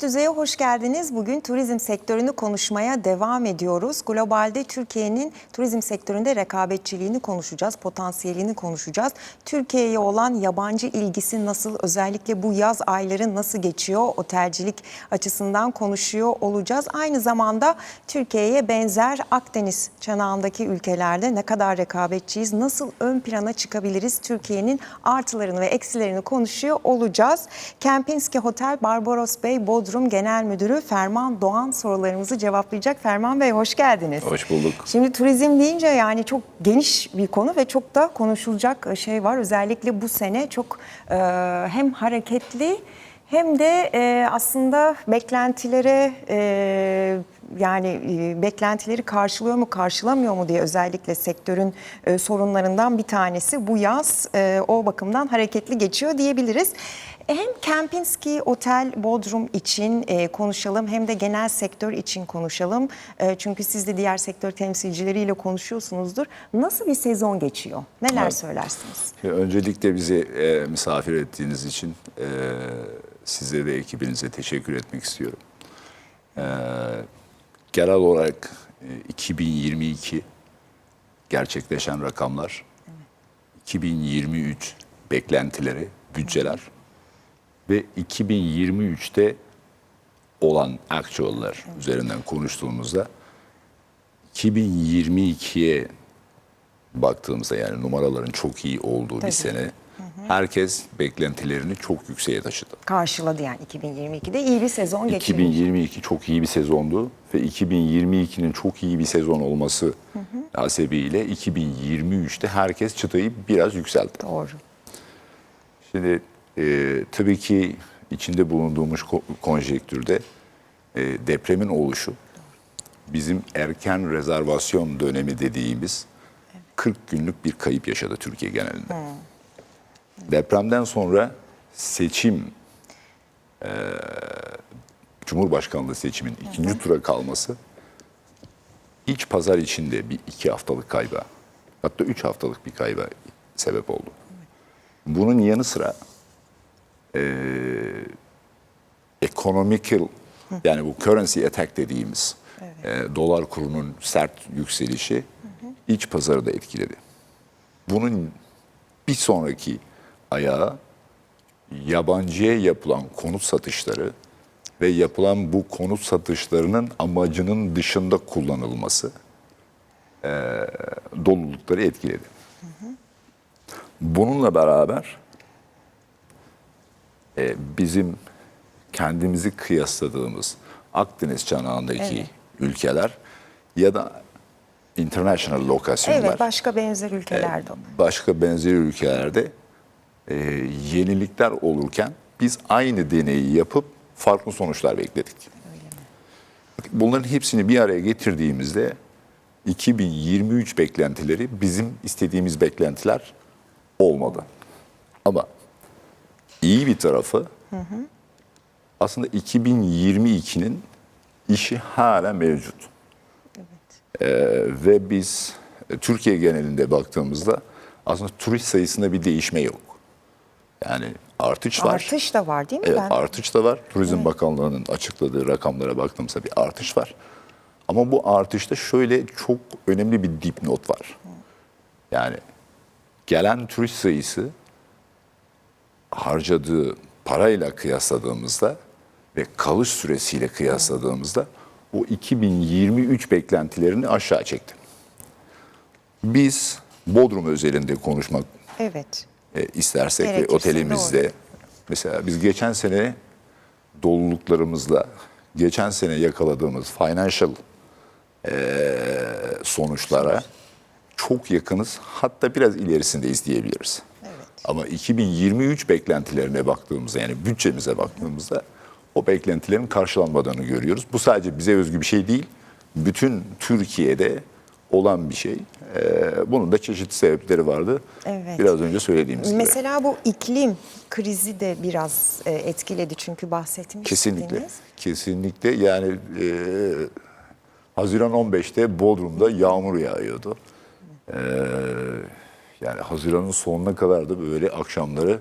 Üst düzeye hoş geldiniz. Bugün turizm sektörünü konuşmaya devam ediyoruz. Globalde Türkiye'nin turizm sektöründe rekabetçiliğini konuşacağız, potansiyelini konuşacağız. Türkiye'ye olan yabancı ilgisi nasıl, özellikle bu yaz ayları nasıl geçiyor, otelcilik açısından konuşuyor olacağız. Aynı zamanda Türkiye'ye benzer Akdeniz çanağındaki ülkelerde ne kadar rekabetçiyiz, nasıl ön plana çıkabiliriz, Türkiye'nin artılarını ve eksilerini konuşuyor olacağız. Kempinski Hotel Barbaros Bey Bodrum Genel Müdürü Ferman Doğan sorularımızı cevaplayacak. Ferman Bey hoş geldiniz. Hoş bulduk. Şimdi turizm deyince yani çok geniş bir konu ve çok da konuşulacak şey var. Özellikle bu sene çok e, hem hareketli hem de e, aslında beklentilere e, yani e, beklentileri karşılıyor mu karşılamıyor mu diye özellikle sektörün e, sorunlarından bir tanesi bu yaz e, o bakımdan hareketli geçiyor diyebiliriz. Hem Kempinski Otel Bodrum için e, konuşalım hem de genel sektör için konuşalım. E, çünkü siz de diğer sektör temsilcileriyle konuşuyorsunuzdur. Nasıl bir sezon geçiyor? Neler Evet. söylersiniz? Öncelikle bizi e, misafir ettiğiniz için e, size ve ekibinize teşekkür etmek istiyorum. E, genel olarak e, 2022 gerçekleşen rakamlar, 2023 beklentileri, bütçeler ve 2023'te olan actual'lar üzerinden konuştuğumuzda 2022'ye baktığımızda yani numaraların çok iyi olduğu Tabii. bir sene herkes beklentilerini çok yükseğe taşıdı. Karşıladı yani 2022'de iyi bir sezon geçirmiş. 2022 çok iyi bir sezondu ve 2022'nin çok iyi bir sezon olması hasebiyle 2023'te herkes çıtayı biraz yükseltti. Doğru. Şimdi e, tabii ki içinde bulunduğumuz ko- konjektürde e, depremin oluşu bizim erken rezervasyon dönemi dediğimiz 40 günlük bir kayıp yaşadı Türkiye genelinde. Depremden sonra seçim e, Cumhurbaşkanlığı seçimin ikinci tura kalması iç pazar içinde bir iki haftalık kayba hatta üç haftalık bir kayba sebep oldu. Bunun yanı sıra e, economical yani bu currency attack dediğimiz e, dolar kurunun sert yükselişi iç pazarı da etkiledi. Bunun bir sonraki ayağı yabancıya yapılan konut satışları ve yapılan bu konut satışlarının amacının dışında kullanılması e, dolulukları etkiledi. Bununla beraber e, bizim kendimizi kıyasladığımız Akdeniz çanağındaki Evet. ülkeler ya da international lokasyonlar Evet başka benzer ülkelerde. başka benzer ülkelerde e, yenilikler olurken biz aynı deneyi yapıp farklı sonuçlar bekledik. Bunların hepsini bir araya getirdiğimizde 2023 beklentileri bizim istediğimiz beklentiler olmadı. Ama iyi bir tarafı aslında 2022'nin işi hala mevcut. Ee, ve biz e, Türkiye genelinde baktığımızda aslında turist sayısında bir değişme yok. Yani artış var. Artış da var değil mi? Evet ben? artış da var. Turizm Bakanlığı'nın açıkladığı rakamlara baktığımızda bir artış var. Ama bu artışta şöyle çok önemli bir dipnot var. Yani gelen turist sayısı harcadığı parayla kıyasladığımızda ve kalış süresiyle kıyasladığımızda o 2023 beklentilerini aşağı çekti. Biz Bodrum özelinde konuşmak Evet. e, istersek ve otelimizde doğru. mesela biz geçen sene doluluklarımızla geçen sene yakaladığımız financial e, sonuçlara çok yakınız. Hatta biraz ilerisinde diyebiliriz. Ama 2023 beklentilerine baktığımızda yani bütçemize baktığımızda o beklentilerin karşılanmadığını görüyoruz. Bu sadece bize özgü bir şey değil. Bütün Türkiye'de olan bir şey. Ee, bunun da çeşitli sebepleri vardı. Evet. Biraz önce söylediğimiz gibi. Mesela bu iklim krizi de biraz e, etkiledi çünkü bahsetmiştiniz. Kesinlikle. Kesinlikle yani e, Haziran 15'te Bodrum'da yağmur yağıyordu. E, yani Haziran'ın sonuna kadar da böyle akşamları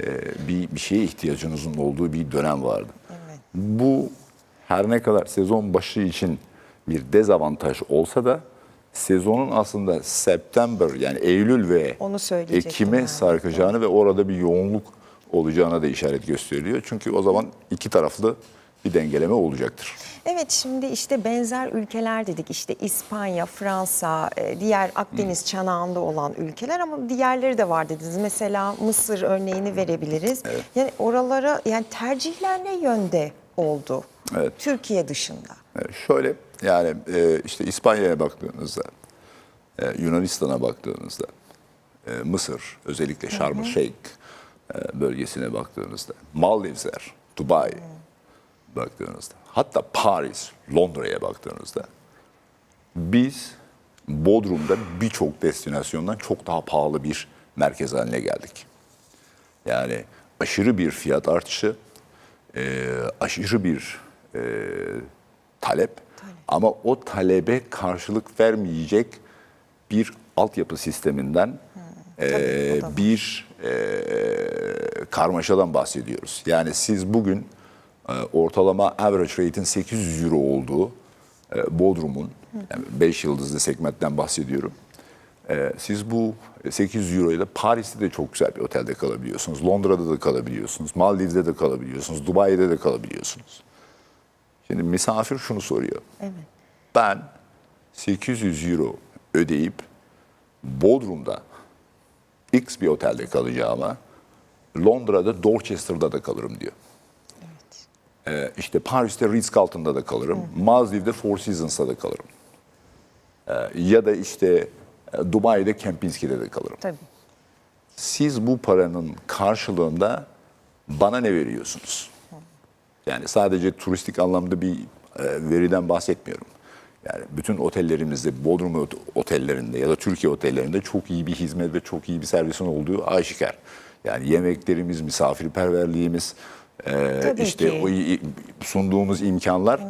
e, bir, bir şeye ihtiyacınızın olduğu bir dönem vardı. Evet. Bu her ne kadar sezon başı için bir dezavantaj olsa da sezonun aslında September yani Eylül ve Ekim'e yani. sarkacağını ve orada bir yoğunluk olacağına da işaret gösteriyor. Çünkü o zaman iki taraflı bir dengeleme olacaktır. Evet şimdi işte benzer ülkeler dedik işte İspanya, Fransa, e, diğer Akdeniz çanağında olan ülkeler ama diğerleri de var dediniz. Mesela Mısır örneğini verebiliriz. Yani oralara yani tercihler ne yönde oldu? Evet. Türkiye dışında. Evet, Şöyle yani e, işte İspanya'ya baktığınızda, e, Yunanistan'a baktığınızda, Mısır özellikle Şarm el bölgesine baktığınızda, Maldivler, Dubai baktığınızda, hatta Paris, Londra'ya baktığınızda biz Bodrum'da birçok destinasyondan çok daha pahalı bir merkez haline geldik. Yani aşırı bir fiyat artışı, e, aşırı bir e, talep ama o talebe karşılık vermeyecek bir altyapı sisteminden e, Tabii, bir e, karmaşadan bahsediyoruz. Yani siz bugün ortalama average rate'in 800 euro olduğu e, Bodrum'un, yani 5 yıldızlı segmentten bahsediyorum. E, siz bu 800 euroya da Paris'te de çok güzel bir otelde kalabiliyorsunuz. Londra'da da kalabiliyorsunuz. Maldiv'de de kalabiliyorsunuz. Dubai'de de kalabiliyorsunuz. Şimdi misafir şunu soruyor. Evet. Ben 800 euro ödeyip Bodrum'da X bir otelde kalacağıma Londra'da Dorchester'da da kalırım diyor. Ee, işte Paris'te Ritz-Carlton'da da kalırım. Maldiv'de Four Seasons'da da kalırım. Ee, ya da işte e, Dubai'de Kempinski'de de kalırım. Tabii. Siz bu paranın karşılığında bana ne veriyorsunuz? Yani sadece turistik anlamda bir e, veriden bahsetmiyorum. Yani bütün otellerimizde, Bodrum ot- otellerinde ya da Türkiye otellerinde çok iyi bir hizmet ve çok iyi bir servisin olduğu aşikar. Yani yemeklerimiz, misafirperverliğimiz, e, Tabii işte ki. o i- sunduğumuz imkanlar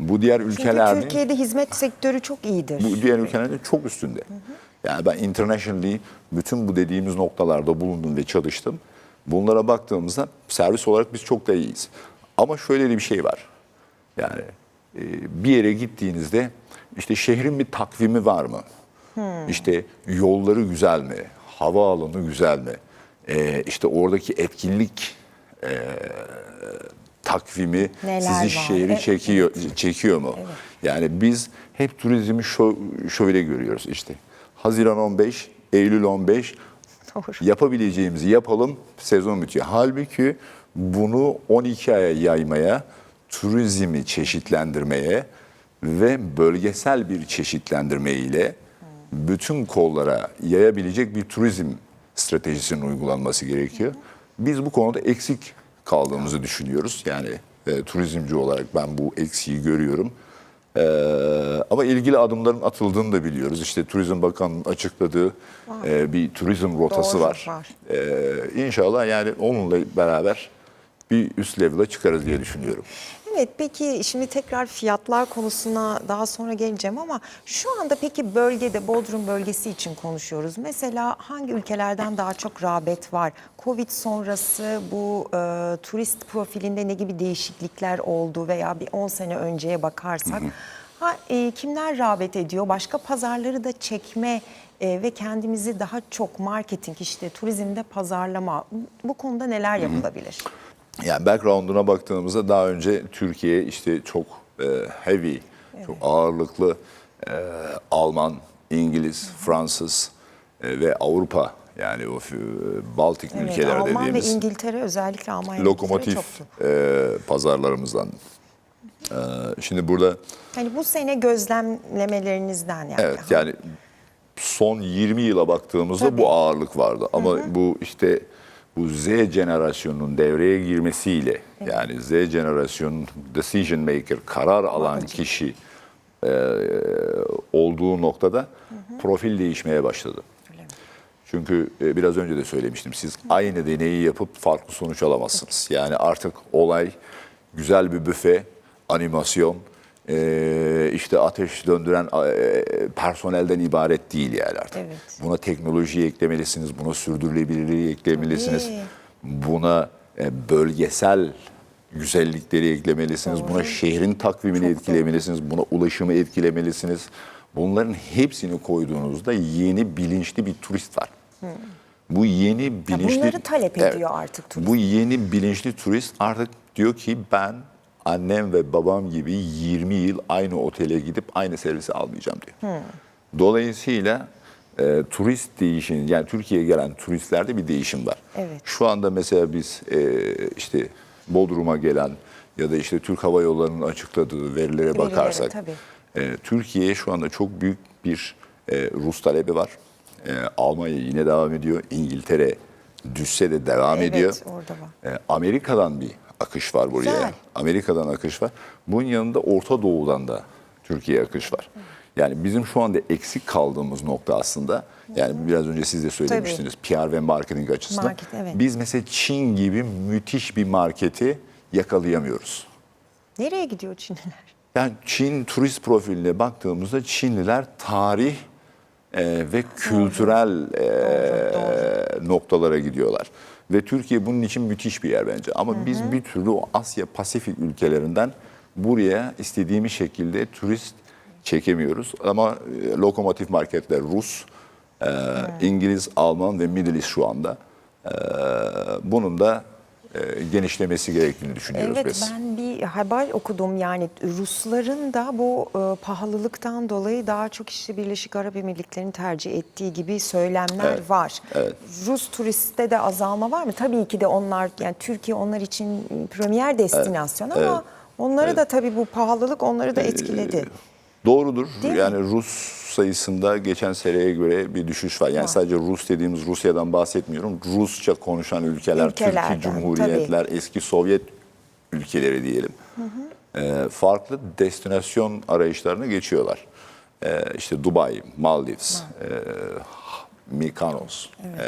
bu diğer Çünkü ülkelerde Türkiye'de hizmet sektörü çok iyidir. bu diğer ülkelerde çok üstünde. Yani ben internationally bütün bu dediğimiz noktalarda bulundum ve çalıştım. Bunlara baktığımızda servis olarak biz çok da iyiyiz. Ama şöyle de bir şey var. Yani e, bir yere gittiğinizde işte şehrin bir takvimi var mı? İşte yolları güzel mi? Havaalanı güzel mi? E, işte oradaki etkinlik e, takvimi Neler sizi var? şehri Evet. çekiyor çekiyor mu? Yani biz hep turizmi şö, şöyle görüyoruz işte. Haziran 15, Eylül 15 Doğru. yapabileceğimizi yapalım sezon bitiyor. Halbuki bunu 12 aya yaymaya, turizmi çeşitlendirmeye ve bölgesel bir çeşitlendirme ile bütün kollara yayabilecek bir turizm stratejisinin uygulanması gerekiyor. Biz bu konuda eksik kaldığımızı düşünüyoruz. Yani e, turizmci olarak ben bu eksiği görüyorum. Ee, ama ilgili adımların atıldığını da biliyoruz. İşte Turizm Bakanı'nın açıkladığı e, bir turizm rotası Doğru, var. var. Ee, inşallah yani onunla beraber bir üst level'a çıkarız diye düşünüyorum. Evet peki şimdi tekrar fiyatlar konusuna daha sonra geleceğim ama şu anda peki bölgede Bodrum bölgesi için konuşuyoruz. Mesela hangi ülkelerden daha çok rağbet var? Covid sonrası bu e, turist profilinde ne gibi değişiklikler oldu veya bir 10 sene önceye bakarsak ha, e, kimler rağbet ediyor? Başka pazarları da çekme e, ve kendimizi daha çok marketing işte turizmde pazarlama bu konuda neler yapılabilir? Yani background'una baktığımızda daha önce Türkiye işte çok e, heavy, çok ağırlıklı e, Alman, İngiliz, Fransız e, ve Avrupa yani o e, Baltik Evet, ülkeler Alman ve dediğimiz İngiltere özellikle Almanya ve lokomotif e, pazarlarımızdan. E, şimdi burada Hani bu sene gözlemlemelerinizden yani. evet yani son 20 yıla baktığımızda Tabii. bu ağırlık vardı. Ama bu işte bu Z jenerasyonunun devreye girmesiyle yani Z jenerasyonun decision maker, karar alan kişi e, olduğu noktada profil değişmeye başladı. Çünkü e, biraz önce de söylemiştim. Siz aynı deneyi yapıp farklı sonuç alamazsınız. Yani artık olay güzel bir büfe, animasyon, e, işte ateş döndüren e, personelden ibaret değil yani artık. Evet. Buna teknolojiyi eklemelisiniz, buna sürdürülebilirliği eklemelisiniz. Tabii. Buna e, bölgesel güzellikleri eklemelisiniz. Buna şehrin takvimini etkilemelisiniz. Buna ulaşımı etkilemelisiniz. Bunların hepsini koyduğunuzda yeni bilinçli bir turist var. Bu yeni bilinçli bunları talep ediyor artık turist. Bu yeni bilinçli turist artık diyor ki ben annem ve babam gibi 20 yıl aynı otele gidip aynı servisi almayacağım diyor. Dolayısıyla e, turist değişim yani Türkiye'ye gelen turistlerde bir değişim var. Evet. Şu anda mesela biz e, işte Bodrum'a gelen ya da işte Türk Hava Yolları'nın açıkladığı verilere bakarsak tabii. e, Türkiye'ye şu anda çok büyük bir e, Rus talebi var. E, Almanya yine devam ediyor. İngiltere düşse de devam Evet, ediyor. orada var. E, Amerika'dan bir akış var buraya. Güzel. Amerika'dan akış var. Bunun yanında Orta Doğu'dan da Türkiye'ye akış var. Yani bizim şu anda eksik kaldığımız nokta aslında yani biraz önce siz de söylemiştiniz PR ve marketing açısından. Market, evet. Biz mesela Çin gibi müthiş bir marketi yakalayamıyoruz. Nereye gidiyor Çinliler? Yani Çin turist profiline baktığımızda Çinliler tarih e, ve kültürel e, noktalara gidiyorlar. Ve Türkiye bunun için müthiş bir yer bence. Ama biz bir türlü o Asya Pasifik ülkelerinden buraya istediğimiz şekilde turist çekemiyoruz. Ama e, lokomotif marketler Rus, e, İngiliz, Alman ve Middle East şu anda. E, bunun da genişlemesi gerektiğini düşünüyoruz Evet biz. ben bir haber okudum yani Rusların da bu e, pahalılıktan dolayı daha çok işte Birleşik Arap Emirlikleri'ni tercih ettiği gibi söylemler Evet, var. evet. Rus turiste de azalma var mı? Tabii ki de onlar yani Türkiye onlar için premier destinasyon ama evet, onları da tabii bu pahalılık onları da etkiledi. Doğrudur. Değil mi? yani Rus sayısında geçen seneye göre bir düşüş var. Yani Var. sadece Rus dediğimiz Rusya'dan bahsetmiyorum. Rusça konuşan ülkeler, Türkiye Cumhuriyetler, eski Sovyet ülkeleri diyelim. Ee, farklı destinasyon arayışlarına geçiyorlar. Ee, işte Dubai, Maldives, e, Mykonos, e,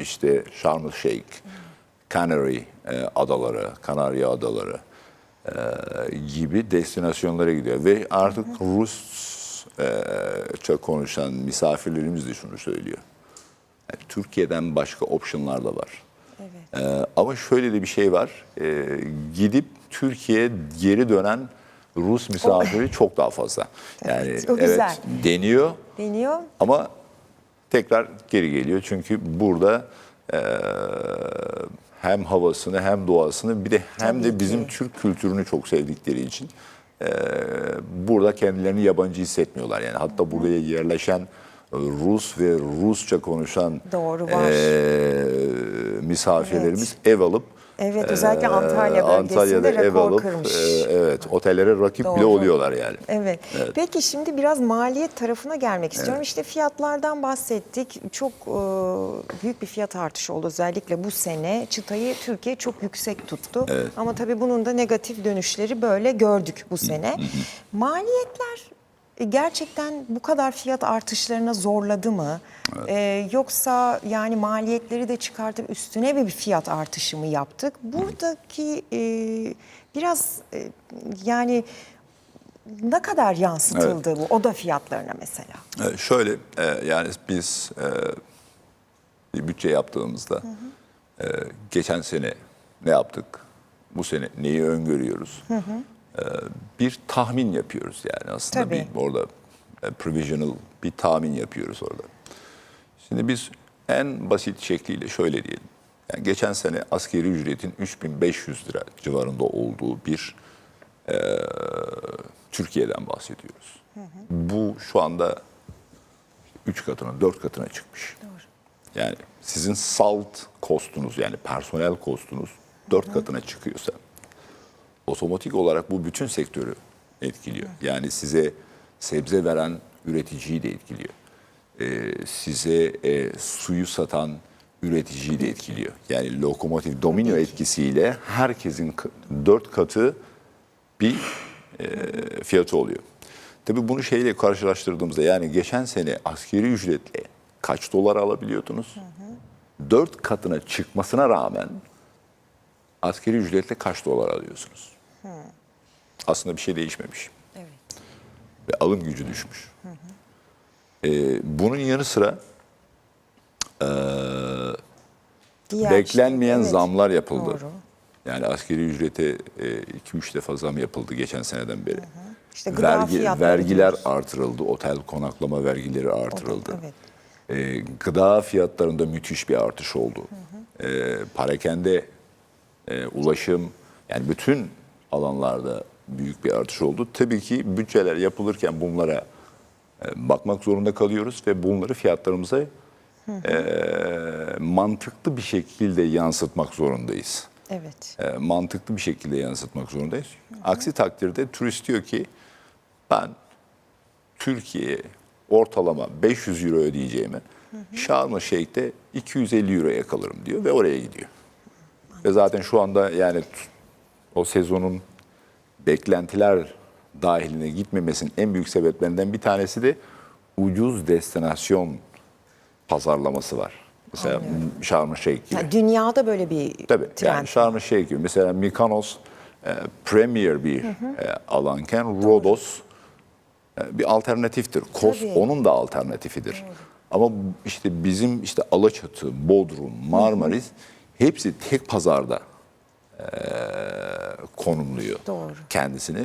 işte Sharm el Sheikh, Canary e, adaları, Kanarya adaları e, gibi destinasyonlara gidiyor. Ve artık Rusça konuşan misafirlerimiz de şunu söylüyor. Yani Türkiye'den başka optionlar da var. Evet. Ee, ama şöyle de bir şey var. Ee, gidip Türkiye'ye geri dönen Rus misafiri çok daha fazla. Yani Evet, o güzel. evet deniyor Deniyor. ama tekrar geri geliyor. Çünkü burada e, hem havasını hem doğasını bir de hem Tabii de bizim ki. Türk kültürünü çok sevdikleri için burada kendilerini yabancı hissetmiyorlar. Yani hatta buraya yerleşen e, Rus ve Rusça konuşan Doğru, var. e, misafirlerimiz ev alıp Evet, özellikle Antalya bölgesinde Antalya'da ev rekor alıp kırmış. e, evet otellere rakip bile Doğru. oluyorlar yani. Evet. Peki şimdi biraz maliyet tarafına gelmek istiyorum. İşte fiyatlardan bahsettik. Çok e, büyük bir fiyat artışı oldu özellikle bu sene. Çıtayı Türkiye çok yüksek tuttu. Ama tabii bunun da negatif dönüşleri böyle gördük bu sene. Maliyetler gerçekten bu kadar fiyat artışlarına zorladı mı? E, yoksa yani maliyetleri de çıkartıp üstüne bir fiyat artışı mı yaptık? Buradaki e, biraz e, yani ne kadar yansıtıldı bu oda fiyatlarına mesela? Ee, Şöyle e, yani biz e, bir bütçe yaptığımızda e, geçen sene ne yaptık? Bu sene neyi öngörüyoruz? E, bir tahmin yapıyoruz yani aslında Tabii. bir orada e, provisional bir tahmin yapıyoruz orada. Şimdi biz en basit şekliyle şöyle diyelim. Yani geçen sene askeri ücretin 3500 lira civarında olduğu bir e, Türkiye'den bahsediyoruz. Bu şu anda 3 katına, 4 katına çıkmış. Yani sizin salt kostunuz yani personel kostunuz 4 katına çıkıyorsa otomatik olarak bu bütün sektörü etkiliyor. Yani size sebze veren üreticiyi de etkiliyor. Ee, size e, suyu satan üreticiyi de etkiliyor. Yani lokomotif domino etkisiyle herkesin dört katı bir e, fiyatı oluyor. Tabii bunu şeyle karşılaştırdığımızda yani geçen sene askeri ücretle kaç dolar alabiliyordunuz? Dört katına çıkmasına rağmen askeri ücretle kaç dolar alıyorsunuz? Aslında bir şey değişmemiş Evet. ve alım gücü düşmüş. Ee, bunun yanı sıra Diğer beklenmeyen şey, evet. zamlar yapıldı. Doğru. Yani askeri ücrete 2-3 defa zam yapıldı geçen seneden beri. İşte gıda fiyatları vergiler diyoruz. artırıldı. Otel konaklama vergileri artırıldı. evet. E, gıda fiyatlarında müthiş bir artış oldu. E, parakende, e, ulaşım yani bütün alanlarda büyük bir artış oldu. Tabii ki bütçeler yapılırken bunlara e, bakmak zorunda kalıyoruz ve bunları fiyatlarımıza e, mantıklı bir şekilde yansıtmak zorundayız. Evet. E, mantıklı bir şekilde yansıtmak zorundayız. Aksi takdirde turist diyor ki ben Türkiye'ye ortalama 500 euro ödeyeceğime Şarm Şeyh'te 250 euroya kalırım diyor ve oraya gidiyor. Ve zaten şu anda yani o sezonun beklentiler dahiline gitmemesinin en büyük sebeplerinden bir tanesi de ucuz destinasyon pazarlaması var. Mesela Şarm Şeyh gibi. Yani dünyada böyle bir Tabii trend. yani Şarm Şeyh gibi. Mesela Mykonos e, premier bir e, alanken Rodos e, bir alternatiftir. Kos Tabii. onun da alternatifidir. Ama işte bizim işte Alaçatı, Bodrum, Marmaris hepsi tek pazarda konumluyor Doğru. kendisini.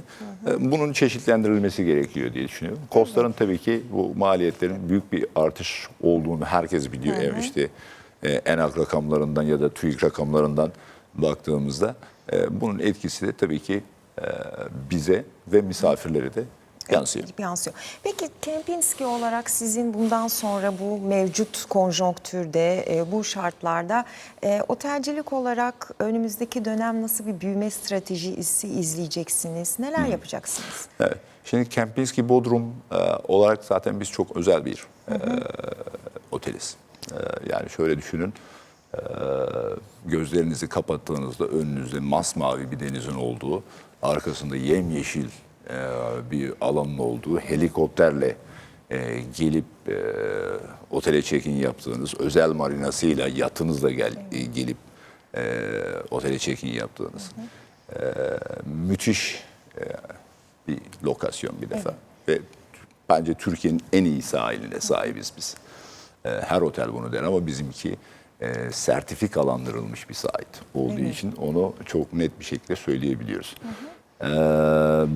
E, Bunun çeşitlendirilmesi gerekiyor diye düşünüyorum. Kosların tabii ki bu maliyetlerin büyük bir artış olduğunu herkes biliyor. E, İşte e, ENAK rakamlarından ya da TÜİK rakamlarından baktığımızda e, bunun etkisi de tabii ki e, bize ve misafirlere de yansıyor. yansıyor. Peki Kempinski olarak sizin bundan sonra bu mevcut konjonktürde, e, bu şartlarda e, otelcilik olarak önümüzdeki dönem nasıl bir büyüme stratejisi izleyeceksiniz? Neler yapacaksınız? Evet. Şimdi Kempinski Bodrum e, olarak zaten biz çok özel bir e, oteliz. E, yani şöyle düşünün, e, gözlerinizi kapattığınızda önünüzde masmavi bir denizin olduğu, arkasında yemyeşil e, bir alanın olduğu, helikopterle e, gelip e, otele check-in yaptığınız, özel marinasıyla yatınızla gel, e, gelip e, otele check-in yaptığınız e, müthiş e, bir lokasyon bir defa. Ve bence Türkiye'nin en iyi sahiline sahibiz biz. E, Her otel bunu der ama bizimki e, sertifikalandırılmış bir sahil olduğu için onu çok net bir şekilde söyleyebiliyoruz. E,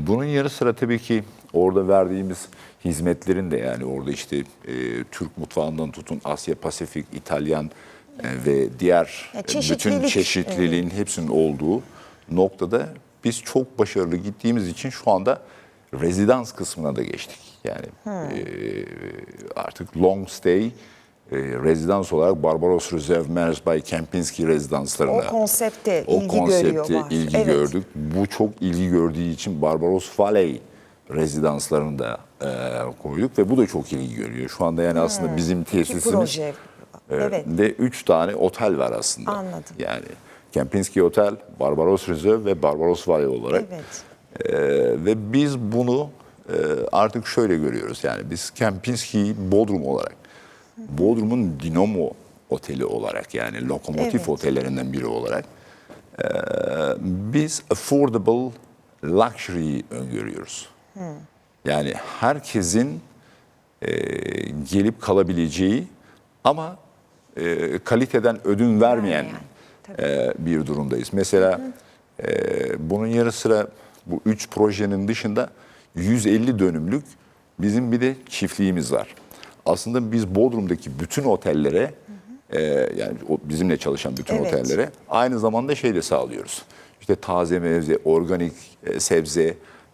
bunun yanı sıra tabii ki orada verdiğimiz hizmetlerin de yani orada işte e, Türk mutfağından tutun Asya Pasifik, İtalyan e, ve diğer Ya e, bütün çeşitliliğin hepsinin olduğu noktada biz çok başarılı gittiğimiz için şu anda rezidans kısmına da geçtik. Yani e, artık long stay e, rezidans olarak Barbaros Reserve Mers by Kempinski rezidanslarına O konsepte o ilgi konsepte görüyorlar. ilgi Evet. gördük. Bu çok ilgi gördüğü için Barbaros Valley rezidanslarını da e, koyduk ve bu da çok ilgi görüyor. Şu anda yani aslında bizim İki tesisimiz e, Evet. ve üç tane otel var aslında. Anladım. Yani Kempinski Otel, Barbaros Reserve ve Barbaros Valley olarak. Evet. Ee, ve biz bunu e, artık şöyle görüyoruz. Yani biz Kempinski Bodrum olarak, Bodrum'un Dinamo Oteli olarak yani lokomotif Evet. otellerinden biri olarak e, biz affordable luxury öngörüyoruz. Yani herkesin e, gelip kalabileceği ama e, kaliteden ödün vermeyen Vermeyen, e, bir durumdayız. Mesela e, bunun yanı sıra bu üç projenin dışında 150 dönümlük bizim bir de çiftliğimiz var. Aslında biz Bodrum'daki bütün otellere e, yani o bizimle çalışan bütün Evet. otellere aynı zamanda şey de sağlıyoruz. İşte taze mevze, organik e, sebze,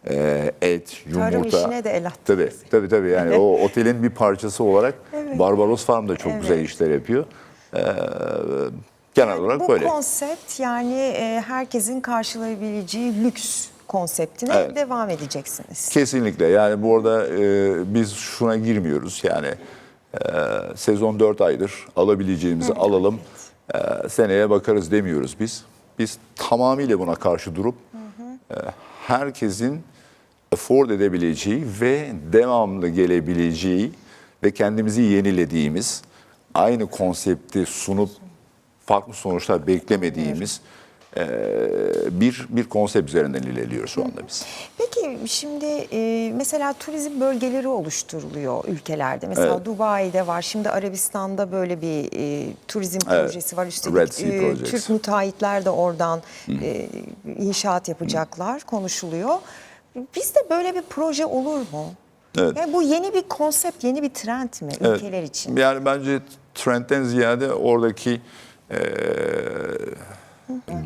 e, et, Tarım yumurta. işine de el attınız. Tabii tabii tabii yani o otelin bir parçası olarak Evet. Barbaros Farm da çok güzel Evet. işler yapıyor. Ee, genel olarak Bu böyle. konsept yani e, herkesin karşılayabileceği lüks konseptine Evet. devam edeceksiniz. Kesinlikle yani bu arada e, biz şuna girmiyoruz yani e, sezon 4 aydır alabileceğimizi alalım e, seneye bakarız demiyoruz biz. Biz tamamıyla buna karşı durup e, herkesin afford edebileceği ve devamlı gelebileceği ve kendimizi yenilediğimiz aynı konsepti sunup farklı sonuçlar beklemediğimiz e, bir bir konsept üzerinden ilerliyoruz şu anda biz. Peki şimdi e, mesela turizm bölgeleri oluşturuluyor ülkelerde. Mesela Evet. Dubai'de var. Şimdi Arabistan'da böyle bir e, turizm Evet. projesi var. Üstelik Red Sea e. Türk müteahhitler de oradan e, inşaat yapacaklar. Konuşuluyor. Bizde böyle bir proje olur mu? Evet. Yani bu yeni bir konsept, yeni bir trend mi Evet. ülkeler için? Yani bence trendten ziyade oradaki e,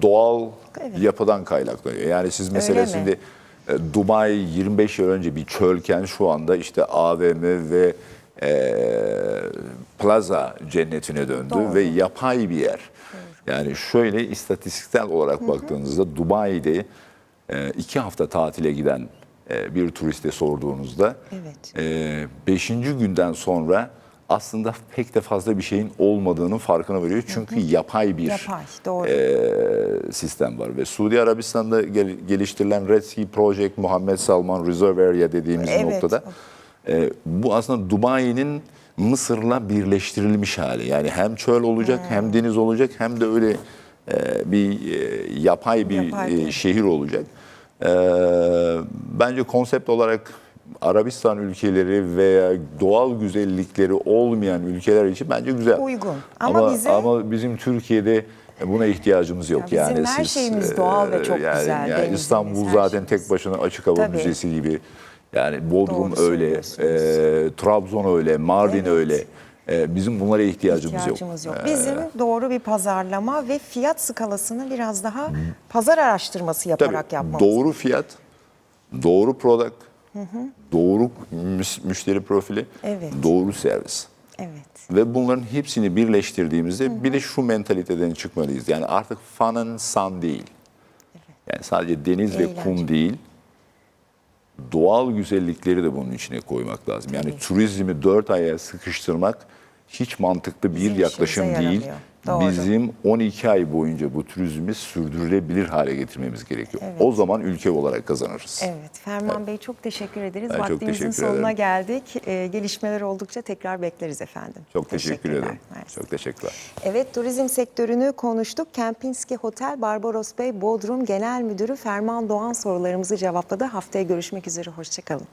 doğal Evet. yapıdan kaynaklanıyor. Yani siz mesela şimdi e, Dubai 25 yıl önce bir çölken şu anda işte AVM ve e, plaza cennetine döndü Doğru. ve yapay bir yer. Yani şöyle istatistiksel olarak baktığınızda Dubai'de e, iki hafta tatile giden e, bir turiste sorduğunuzda Evet. e, beşinci günden sonra aslında pek de fazla bir şeyin olmadığının farkına varıyor. Çünkü yapay bir Yapay, doğru. e, sistem var. Ve Suudi Arabistan'da gel- geliştirilen Red Sea Project, Muhammed Salman Reserve Area dediğimiz Evet. noktada e, bu aslında Dubai'nin Mısır'la birleştirilmiş hali. Yani hem çöl olacak hem deniz olacak hem de öyle e, bir e, yapay bir Yapay e, şehir olacak. E, bence konsept olarak Arabistan ülkeleri veya doğal güzellikleri olmayan ülkeler için bence güzel. Uygun. Ama Ama, bize- ama bizim Türkiye'de buna ihtiyacımız yok. Ya bizim yani her siz, şeyimiz doğal ve e, çok yani, güzel. Yani İstanbul her zaten tek başına açık hava Tabii. müzesi gibi. Yani Bodrum Doğru öyle, e, Trabzon öyle, Mardin Evet. öyle. E, bizim bunlara ihtiyacımız, İhtiyacımız yok. yok. Bizim doğru bir pazarlama ve fiyat skalasını biraz daha pazar araştırması yaparak Tabii, yapmamız. doğru fiyat, doğru product, doğru müş- müşteri profili, Evet. doğru servis. Evet. Ve bunların hepsini birleştirdiğimizde bir de şu mentaliteden çıkmalıyız. Yani artık fun and sun değil. Yani sadece deniz ve Eğlence. kum değil, doğal güzellikleri de bunun içine koymak lazım. Yani turizmi dört aya sıkıştırmak hiç mantıklı bir Bizim yaklaşım değil. yaramıyor. Doğru. Bizim 12 ay boyunca bu turizmi sürdürülebilir hale getirmemiz gerekiyor. Evet. O zaman ülke olarak kazanırız. Evet. Ferman Bey çok teşekkür ederiz. Ben çok Vaktimizin teşekkür sonuna ederim. geldik. Ee, gelişmeler oldukça tekrar bekleriz efendim. Çok teşekkür ederim. Çok teşekkürler. Evet turizm sektörünü konuştuk. Kempinski Hotel Barbaros Bey Bodrum Genel Müdürü Ferman Doğan sorularımızı cevapladı. Haftaya görüşmek üzere. Hoşçakalın.